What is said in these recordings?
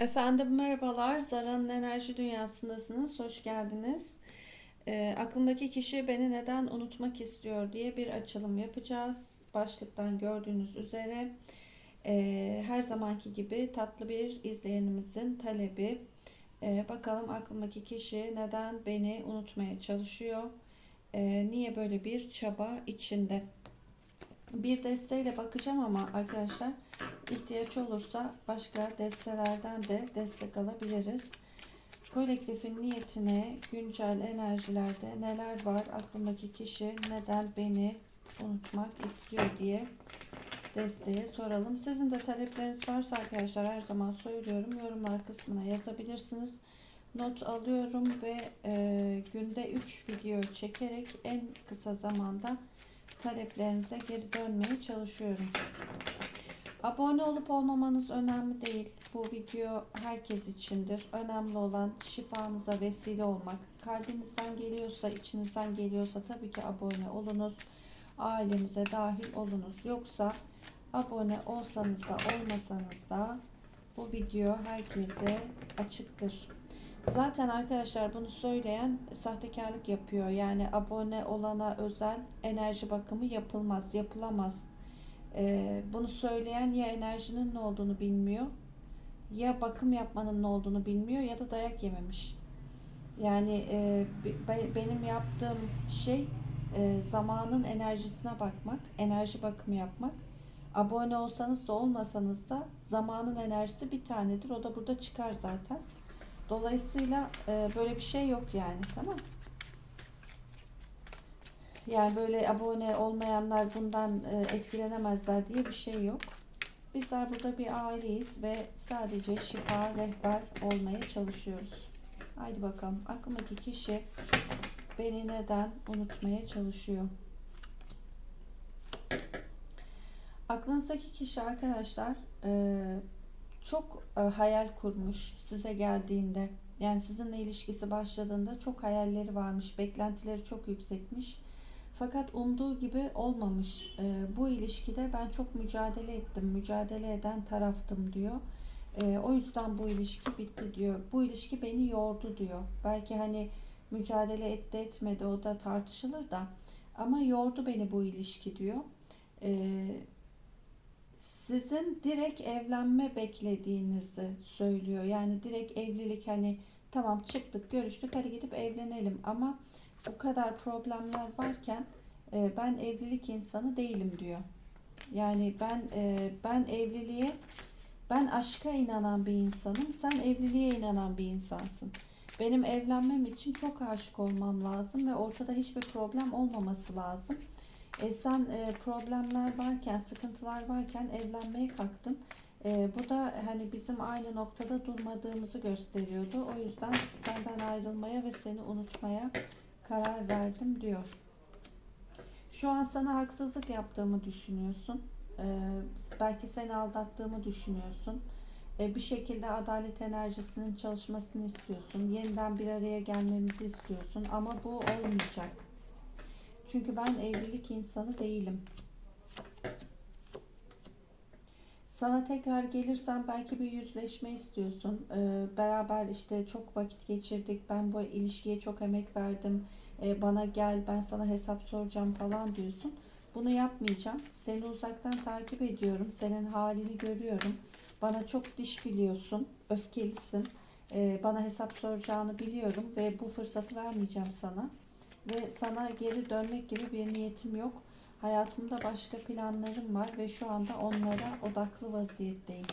Efendim merhabalar. Zara'nın enerji dünyasındasınız. Hoş geldiniz. E, aklımdaki kişi beni neden unutmak istiyor diye bir açılım yapacağız. Başlıktan gördüğünüz üzere e, her zamanki gibi tatlı bir izleyenimizin talebi. E, bakalım aklımdaki kişi neden beni unutmaya çalışıyor? E, niye böyle bir çaba içinde? Bir desteğiyle bakacağım ama arkadaşlar ihtiyaç olursa başka destelerden de destek alabiliriz. Kolektifin niyetine güncel enerjilerde neler var aklımdaki kişi neden beni unutmak istiyor diye desteğe soralım. Sizin de talepleriniz varsa arkadaşlar her zaman söylüyorum yorumlar kısmına yazabilirsiniz. Not alıyorum ve e, günde 3 video çekerek en kısa zamanda taleplerinize geri dönmeye çalışıyorum. Abone olup olmamanız önemli değil. Bu video herkes içindir. Önemli olan şifanıza vesile olmak. Kalbinizden geliyorsa, içinizden geliyorsa tabii ki abone olunuz. Ailemize dahil olunuz. Yoksa abone olsanız da olmasanız da bu video herkese açıktır. Zaten arkadaşlar bunu söyleyen sahtekarlık yapıyor. Yani abone olana özel enerji bakımı yapılmaz, yapılamaz. Ee, bunu söyleyen ya enerjinin ne olduğunu bilmiyor, ya bakım yapmanın ne olduğunu bilmiyor ya da dayak yememiş. Yani e, be, benim yaptığım şey e, zamanın enerjisine bakmak, enerji bakımı yapmak. Abone olsanız da olmasanız da zamanın enerjisi bir tanedir. O da burada çıkar zaten. Dolayısıyla e, böyle bir şey yok yani tamam Yani böyle abone olmayanlar bundan e, etkilenemezler diye bir şey yok. Bizler burada bir aileyiz ve sadece şifa, rehber olmaya çalışıyoruz. Haydi bakalım aklımdaki kişi beni neden unutmaya çalışıyor? Aklınızdaki kişi arkadaşlar e, çok e, hayal kurmuş size geldiğinde. Yani sizinle ilişkisi başladığında çok hayalleri varmış, beklentileri çok yüksekmiş. Fakat umduğu gibi olmamış. E, bu ilişkide ben çok mücadele ettim, mücadele eden taraftım diyor. E, o yüzden bu ilişki bitti diyor. Bu ilişki beni yordu diyor. Belki hani mücadele etti etmedi o da tartışılır da. Ama yordu beni bu ilişki diyor. Eee sizin direkt evlenme beklediğinizi söylüyor. Yani direkt evlilik hani tamam çıktık görüştük hadi gidip evlenelim ama bu kadar problemler varken e, ben evlilik insanı değilim diyor. Yani ben e, ben evliliğe ben aşka inanan bir insanım. Sen evliliğe inanan bir insansın. Benim evlenmem için çok aşık olmam lazım ve ortada hiçbir problem olmaması lazım. E, sen e, problemler varken, sıkıntılar varken evlenmeye kalktın. E, bu da hani bizim aynı noktada durmadığımızı gösteriyordu. O yüzden senden ayrılmaya ve seni unutmaya karar verdim diyor. Şu an sana haksızlık yaptığımı düşünüyorsun. E, belki seni aldattığımı düşünüyorsun. E, bir şekilde adalet enerjisinin çalışmasını istiyorsun. Yeniden bir araya gelmemizi istiyorsun. Ama bu olmayacak çünkü ben evlilik insanı değilim. Sana tekrar gelirsem belki bir yüzleşme istiyorsun. Ee, beraber işte çok vakit geçirdik. Ben bu ilişkiye çok emek verdim. Ee, bana gel ben sana hesap soracağım falan diyorsun. Bunu yapmayacağım. Seni uzaktan takip ediyorum. Senin halini görüyorum. Bana çok diş biliyorsun. Öfkelisin. Ee, bana hesap soracağını biliyorum ve bu fırsatı vermeyeceğim sana ve sana geri dönmek gibi bir niyetim yok. Hayatımda başka planlarım var ve şu anda onlara odaklı vaziyetteyim.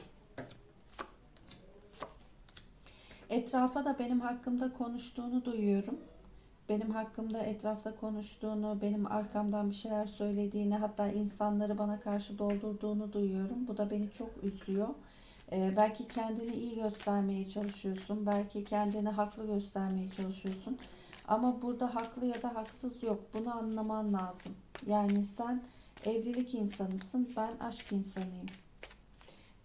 Etrafa da benim hakkımda konuştuğunu duyuyorum. Benim hakkımda etrafta konuştuğunu, benim arkamdan bir şeyler söylediğini, hatta insanları bana karşı doldurduğunu duyuyorum. Bu da beni çok üzüyor. Ee, belki kendini iyi göstermeye çalışıyorsun. Belki kendini haklı göstermeye çalışıyorsun. Ama burada haklı ya da haksız yok. Bunu anlaman lazım. Yani sen evlilik insanısın, ben aşk insanıyım.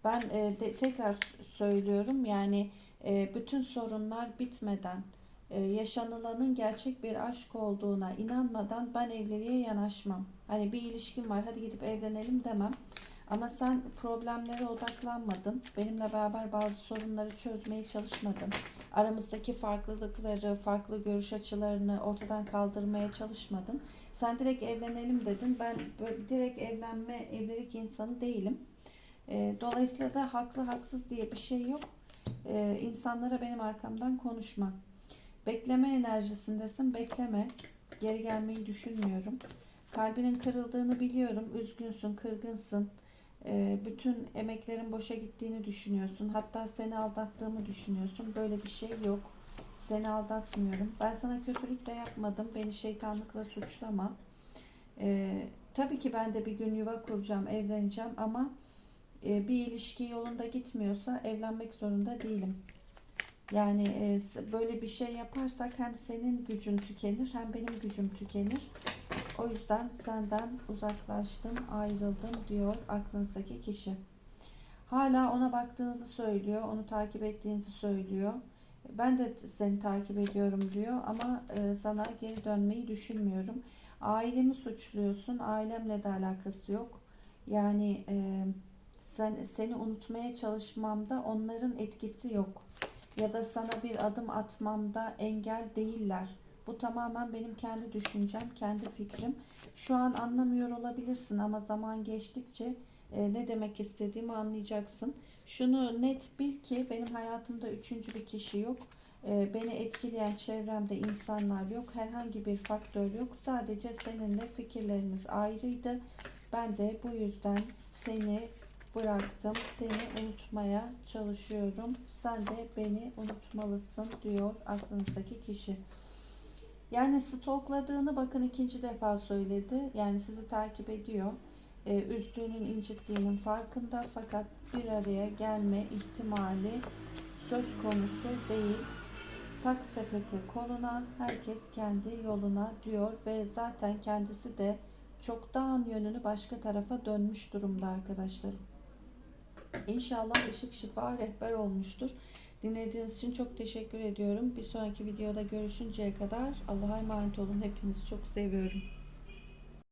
Ben e, de, tekrar söylüyorum yani e, bütün sorunlar bitmeden e, yaşanılanın gerçek bir aşk olduğuna inanmadan ben evliliğe yanaşmam. Hani bir ilişkim var hadi gidip evlenelim demem. Ama sen problemlere odaklanmadın. Benimle beraber bazı sorunları çözmeye çalışmadın. Aramızdaki farklılıkları, farklı görüş açılarını ortadan kaldırmaya çalışmadın. Sen direkt evlenelim dedin. Ben böyle direkt evlenme, evlilik insanı değilim. E, dolayısıyla da haklı haksız diye bir şey yok. E, insanlara benim arkamdan konuşma. Bekleme enerjisindesin. Bekleme. Geri gelmeyi düşünmüyorum. Kalbinin kırıldığını biliyorum. Üzgünsün, kırgınsın. E, bütün emeklerin boşa gittiğini düşünüyorsun. Hatta seni aldattığımı düşünüyorsun. Böyle bir şey yok. Seni aldatmıyorum. Ben sana kötülük de yapmadım. Beni şeytanlıkla suçlama. E, tabii ki ben de bir gün yuva kuracağım, evleneceğim ama e, bir ilişki yolunda gitmiyorsa evlenmek zorunda değilim. Yani e, böyle bir şey yaparsak hem senin gücün tükenir hem benim gücüm tükenir. O yüzden senden uzaklaştım, ayrıldım diyor aklınızdaki kişi. Hala ona baktığınızı söylüyor, onu takip ettiğinizi söylüyor. Ben de seni takip ediyorum diyor ama e, sana geri dönmeyi düşünmüyorum. Ailemi suçluyorsun, ailemle de alakası yok. Yani e, sen seni unutmaya çalışmamda onların etkisi yok. Ya da sana bir adım atmamda engel değiller. Bu tamamen benim kendi düşüncem, kendi fikrim. Şu an anlamıyor olabilirsin ama zaman geçtikçe e, ne demek istediğimi anlayacaksın. Şunu net bil ki benim hayatımda üçüncü bir kişi yok. E, beni etkileyen çevremde insanlar yok. Herhangi bir faktör yok. Sadece seninle fikirlerimiz ayrıydı. Ben de bu yüzden seni bıraktım. Seni unutmaya çalışıyorum. Sen de beni unutmalısın diyor aklınızdaki kişi. Yani stalkladığını bakın ikinci defa söyledi. Yani sizi takip ediyor. Ee, üzdüğünün, incittiğinin farkında fakat bir araya gelme ihtimali söz konusu değil. Tak sepeti koluna, herkes kendi yoluna diyor ve zaten kendisi de çoktan yönünü başka tarafa dönmüş durumda arkadaşlarım. İnşallah ışık şifa rehber olmuştur. Dinlediğiniz için çok teşekkür ediyorum. Bir sonraki videoda görüşünceye kadar Allah'a emanet olun. Hepinizi çok seviyorum.